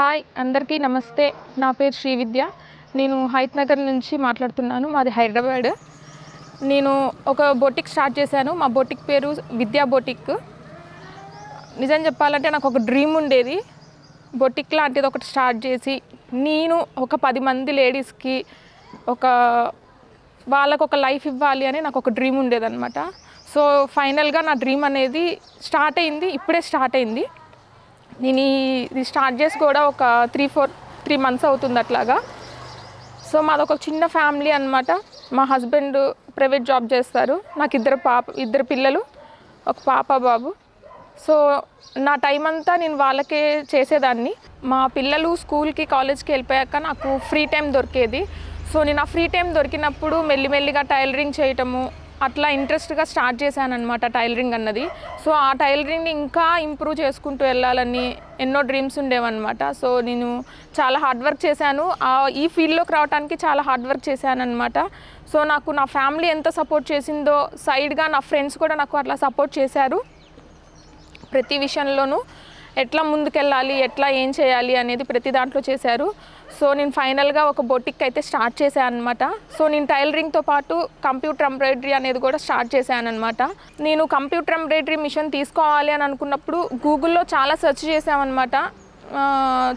Hi అందరికీ నమస్తే. నా పేరు శ్రీ విద్య. నేను హైత్ నగర్ నుంచి మాట్లాడుతున్నాను. మాది హైదరాబాద్. నేను ఒక బొటిక్ స్టార్ట్ చేశాను. మా బొటిక్ పేరు విద్యా బొటిక్. నిజం చెప్పాలంటే నాకు ఒక డ్రీమ్ ఉండేది. బొటిక్ లాంటిది ఒకటి స్టార్ట్ చేసి నేను ఒక పది మంది లేడీస్కి ఒక వాళ్ళకు ఒక లైఫ్ ఇవ్వాలి అని నాకు ఒక డ్రీమ్ ఉండేదన్నమాట. సో ఫైనల్గా నా డ్రీమ్ అనేది స్టార్ట్ అయింది. ఇప్పుడే స్టార్ట్ అయింది. నేను ఇది స్టార్ట్ చేసి కూడా ఒక త్రీ ఫోర్ త్రీ మంత్స్ అవుతుంది అట్లాగా. సో మాది ఒక చిన్న ఫ్యామిలీ అనమాట మా హస్బెండ్ ప్రైవేట్ జాబ్ చేస్తారు. నాకు ఇద్దరు పాప ఇద్దరు పిల్లలు ఒక పాప బాబు. సో నా టైం అంతా నేను వాళ్ళకే చేసేదాన్ని. మా పిల్లలు స్కూల్కి కాలేజ్కి వెళ్ళిపోయాక నాకు ఫ్రీ టైం దొరికేది. సో నేను ఆ ఫ్రీ టైం దొరికినప్పుడు మెల్లిమెల్లిగా టైలరింగ్ చేయటము అట్లా ఇంట్రెస్ట్గా స్టార్ట్ చేశాను అనమాట టైలరింగ్ అన్నది. సో ఆ టైలరింగ్ని ఇంకా ఇంప్రూవ్ చేసుకుంటూ వెళ్ళాలని ఎన్నో డ్రీమ్స్ ఉండేవన్నమాట. సో నేను చాలా హార్డ్ వర్క్ చేశాను. ఈ ఫీల్డ్లోకి రావడానికి చాలా హార్డ్ వర్క్ చేశాను అనమాట సో నాకు నా ఫ్యామిలీ ఎంత సపోర్ట్ చేసిందో సైడ్గా నా ఫ్రెండ్స్ కూడా నాకు అట్లా సపోర్ట్ చేశారు. ప్రతి విషయంలోనూ. ఎట్లా ముందుకెళ్ళాలి ఎట్లా ఏం చేయాలి అనేది ప్రతి దాంట్లో చేశారు. సో నేను ఫైనల్గా ఒక బొటిక్ అయితే స్టార్ట్ చేశాను అనమాట సో నేను టైలరింగ్తో పాటు కంప్యూటర్ ఎంబ్రాయిడరీ అనేది కూడా స్టార్ట్ చేశాను అనమాట నేను కంప్యూటర్ ఎంబ్రాయిడరీ మిషన్ తీసుకోవాలి అని అనుకున్నప్పుడు గూగుల్లో చాలా సెర్చ్ చేసామన్నమాట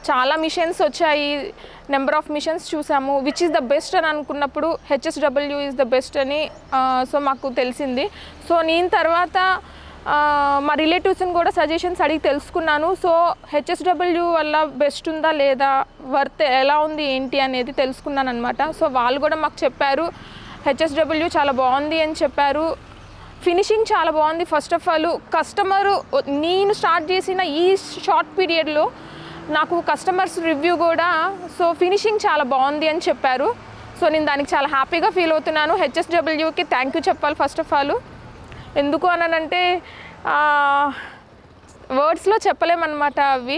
చాలా మిషన్స్ వచ్చాయి. నెంబర్ ఆఫ్ మిషన్స్ చూసాము. విచ్ ఇస్ ద బెస్ట్ అని అనుకున్నప్పుడు హెచ్ఎస్డబ్ల్యూ ఇస్ ద బెస్ట్ అని సో మాకు తెలిసింది. సో నేను తర్వాత మా రిలేటివ్స్ని కూడా సజెషన్స్ అడిగి తెలుసుకున్నాను. సో హెచ్ఎస్డబ్ల్యూ వల్ల బెస్ట్ ఉందా లేదా వర్త్ ఎలా ఉంది ఏంటి అనేది తెలుసుకున్నాను అనమాట సో వాళ్ళు కూడా మాకు చెప్పారు హెచ్ఎస్డబ్ల్యూ చాలా బాగుంది అని చెప్పారు. ఫినిషింగ్ చాలా బాగుంది ఫస్ట్ ఆఫ్ ఆల్ కస్టమరు నేను స్టార్ట్ చేసిన ఈ షార్ట్ పీరియడ్లో నాకు కస్టమర్స్ రివ్యూ కూడా సో ఫినిషింగ్ చాలా బాగుంది అని చెప్పారు. సో నేను దానికి చాలా హ్యాపీగా ఫీల్ అవుతున్నాను. హెచ్ఎస్డబ్ల్యూకి థ్యాంక్ యూ చెప్పాలి ఫస్ట్ ఆఫ్ ఆల్ ఎందుకు అనంటే వర్డ్స్లో చెప్పలేమన్నమాట అవి.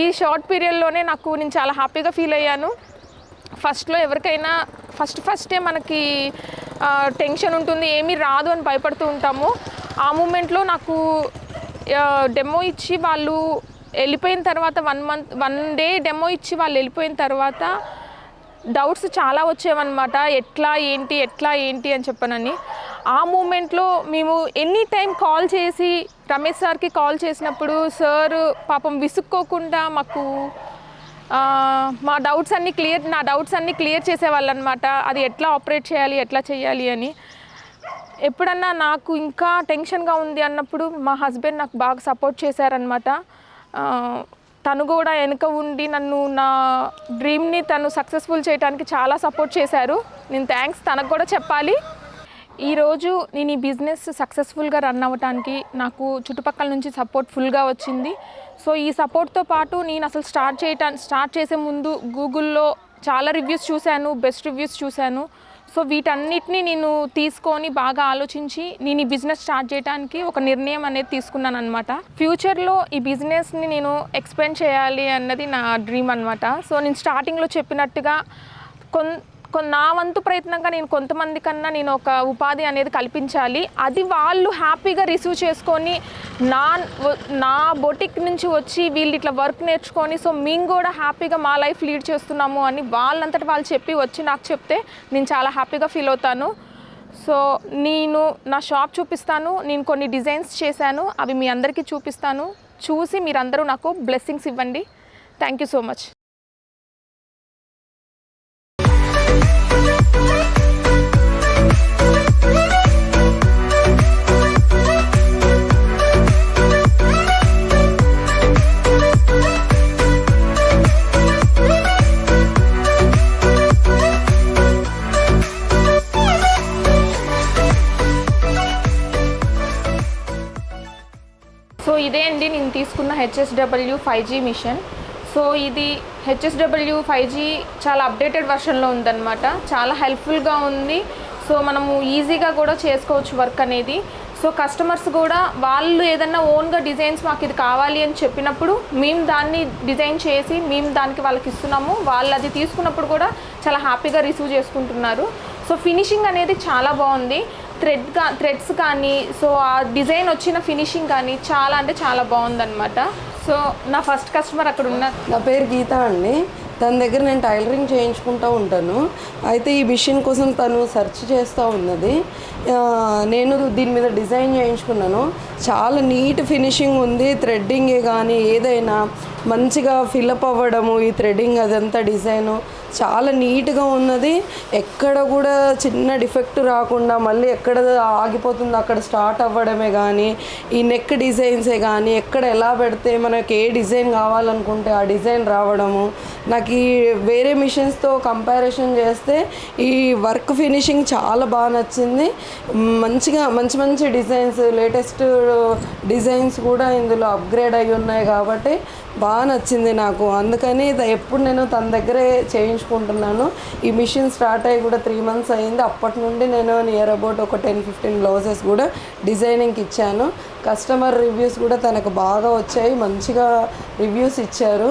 ఈ షార్ట్ పీరియడ్లోనే నాకు నేను చాలా హ్యాపీగా ఫీల్ అయ్యాను. ఫస్ట్లో ఎవరికైనా ఫస్ట్ ఫస్టే మనకి టెన్షన్ ఉంటుంది ఏమీ రాదు అని భయపడుతూ ఉంటాము. ఆ మూమెంట్లో నాకు డెమో ఇచ్చి వాళ్ళు వెళ్ళిపోయిన తర్వాత one month one day demo ఇచ్చి వాళ్ళు వెళ్ళిపోయిన తర్వాత డౌట్స్ చాలా వచ్చేవన్నమాట. ఎట్లా ఏంటి ఎట్లా ఏంటి అని చెప్పనని. ఆ మూమెంట్లో మేము ఎనీ టైం కాల్ చేసి రమేష్ సార్కి కాల్ చేసినప్పుడు సార్ పాపం విసుక్కోకుండా మాకు మా డౌట్స్ అన్నీ క్లియర్ నా డౌట్స్ అన్నీ క్లియర్ చేసేవాళ్ళు అనమాట అది ఎట్లా ఆపరేట్ చేయాలి ఎట్లా చేయాలి అని. ఎప్పుడన్నా నాకు ఇంకా టెన్షన్గా ఉంది అన్నప్పుడు మా హస్బెండ్ నాకు బాగా సపోర్ట్ చేశారనమాట. తను కూడా వెనుక ఉండి నన్ను నా డ్రీమ్ని తను సక్సెస్ఫుల్ చేయడానికి చాలా సపోర్ట్ చేశారు. నేను థ్యాంక్స్ తనకు కూడా చెప్పాలి. ఈరోజు నేను ఈ బిజినెస్ సక్సెస్ఫుల్గా రన్ అవ్వటానికి నాకు చుట్టుపక్కల నుంచి సపోర్ట్ ఫుల్గా వచ్చింది. సో ఈ సపోర్ట్తో పాటు నేను అసలు స్టార్ట్ చేయటా స్టార్ట్ చేసే ముందు గూగుల్లో చాలా రివ్యూస్ చూశాను బెస్ట్ రివ్యూస్ చూశాను. సో వీటన్నిటిని నేను తీసుకొని బాగా ఆలోచించి నేను ఈ బిజినెస్ స్టార్ట్ చేయడానికి ఒక నిర్ణయం అనేది తీసుకున్నాను అనమాట ఫ్యూచర్లో ఈ బిజినెస్ని నేను ఎక్స్పెండ్ చేయాలి అన్నది నా డ్రీమ్ అనమాట సో నేను స్టార్టింగ్లో చెప్పినట్టుగా కొన్ కొన్- నా వంతు ప్రయత్నంగా నేను కొంతమంది కన్నా నేను ఒక ఉపాధి అనేది కల్పించాలి. అది వాళ్ళు హ్యాపీగా రిసీవ్ చేసుకొని నా నా బొటిక్ నుంచి వచ్చి వీళ్ళు ఇట్లా వర్క్ నేర్చుకొని సో మేము కూడా హ్యాపీగా మా లైఫ్ లీడ్ చేస్తున్నాము అని వాళ్ళంతటి వాళ్ళు చెప్పి వచ్చి నాకు చెప్తే నేను చాలా హ్యాపీగా ఫీల్ అవుతాను. సో నేను నా షాప్ చూపిస్తాను నేను కొన్ని డిజైన్స్ చేశాను అవి మీ అందరికీ చూపిస్తాను. చూసి మీరందరూ నాకు బ్లెస్సింగ్స్ ఇవ్వండి. Thank you so much. So ఇదే అండి నేను తీసుకున్న HSW five G machine. So ఇది హెచ్ఎస్డబ్ల్యూ ఫైవ్ జీ చాలా అప్డేటెడ్ వర్షన్లో ఉందన్నమాట. చాలా హెల్ప్ఫుల్గా ఉంది. సో మనము ఈజీగా కూడా చేసుకోవచ్చు వర్క్ అనేది. సో కస్టమర్స్ కూడా వాళ్ళు ఏదన్నా ఓన్గా డిజైన్స్ మాకు ఇది కావాలి అని చెప్పినప్పుడు మేము దాన్ని డిజైన్ చేసి మేము దానికి వాళ్ళకి ఇస్తున్నాము. వాళ్ళు అది తీసుకున్నప్పుడు కూడా చాలా హ్యాపీగా రిసీవ్ చేసుకుంటున్నారు. సో ఫినిషింగ్ అనేది చాలా బాగుంది. థ్రెడ్ కా థ్రెడ్స్ కానీ సో ఆ డిజైన్ వచ్చిన ఫినిషింగ్ కానీ చాలా అంటే చాలా బాగుందన్నమాట. సో నా ఫస్ట్ కస్టమర్ అక్కడ ఉన్న నా పేరు గీత అండి. తన దగ్గర నేను టైలరింగ్ చేయించుకుంటూ ఉంటాను. అయితే ఈ మిషన్ కోసం తను సెర్చ్ చేస్తూ ఉన్నది. నేను దీని మీద డిజైన్ చేయించుకున్నాను. చాలా నీట్ ఫినిషింగ్ ఉంది. థ్రెడ్డింగే కానీ ఏదైనా మంచిగా ఫిలప్ అవ్వడము ఈ థ్రెడ్డింగ్ అదంతా డిజైను చాలా నీట్గా ఉన్నది. ఎక్కడ కూడా చిన్న డిఫెక్ట్ రాకుండా మళ్ళీ ఎక్కడ ఆగిపోతుందో అక్కడ స్టార్ట్ అవ్వడమే కానీ ఈ నెక్ డిజైన్సే కానీ ఎక్కడ ఎలా పెడితే మనకి ఏ డిజైన్ కావాలనుకుంటే ఆ డిజైన్ రావడము నాకు ఈ వేరే మిషన్స్తో కంపారిజన్ చేస్తే ఈ వర్క్ ఫినిషింగ్ చాలా బాగా నచ్చింది. మంచిగా మంచి మంచి డిజైన్స్ లేటెస్ట్ డిజైన్స్ కూడా ఇందులో అప్గ్రేడ్ అయి ఉన్నాయి కాబట్టి బాగా నచ్చింది నాకు. అందుకని ఎప్పుడు నేను తన దగ్గరే చేయించుకుంటున్నాను. ఈ మిషన్ స్టార్ట్ అయ్యి కూడా త్రీ మంత్స్ అయింది. అప్పటి నుండి నేను నియర్ అబౌట్ ఒక టెన్ ఫిఫ్టీన్ బ్లౌజెస్ కూడా డిజైనింగ్కి ఇచ్చాను. కస్టమర్ రివ్యూస్ కూడా తనకు బాగా వచ్చాయి. మంచిగా రివ్యూస్ ఇచ్చారు.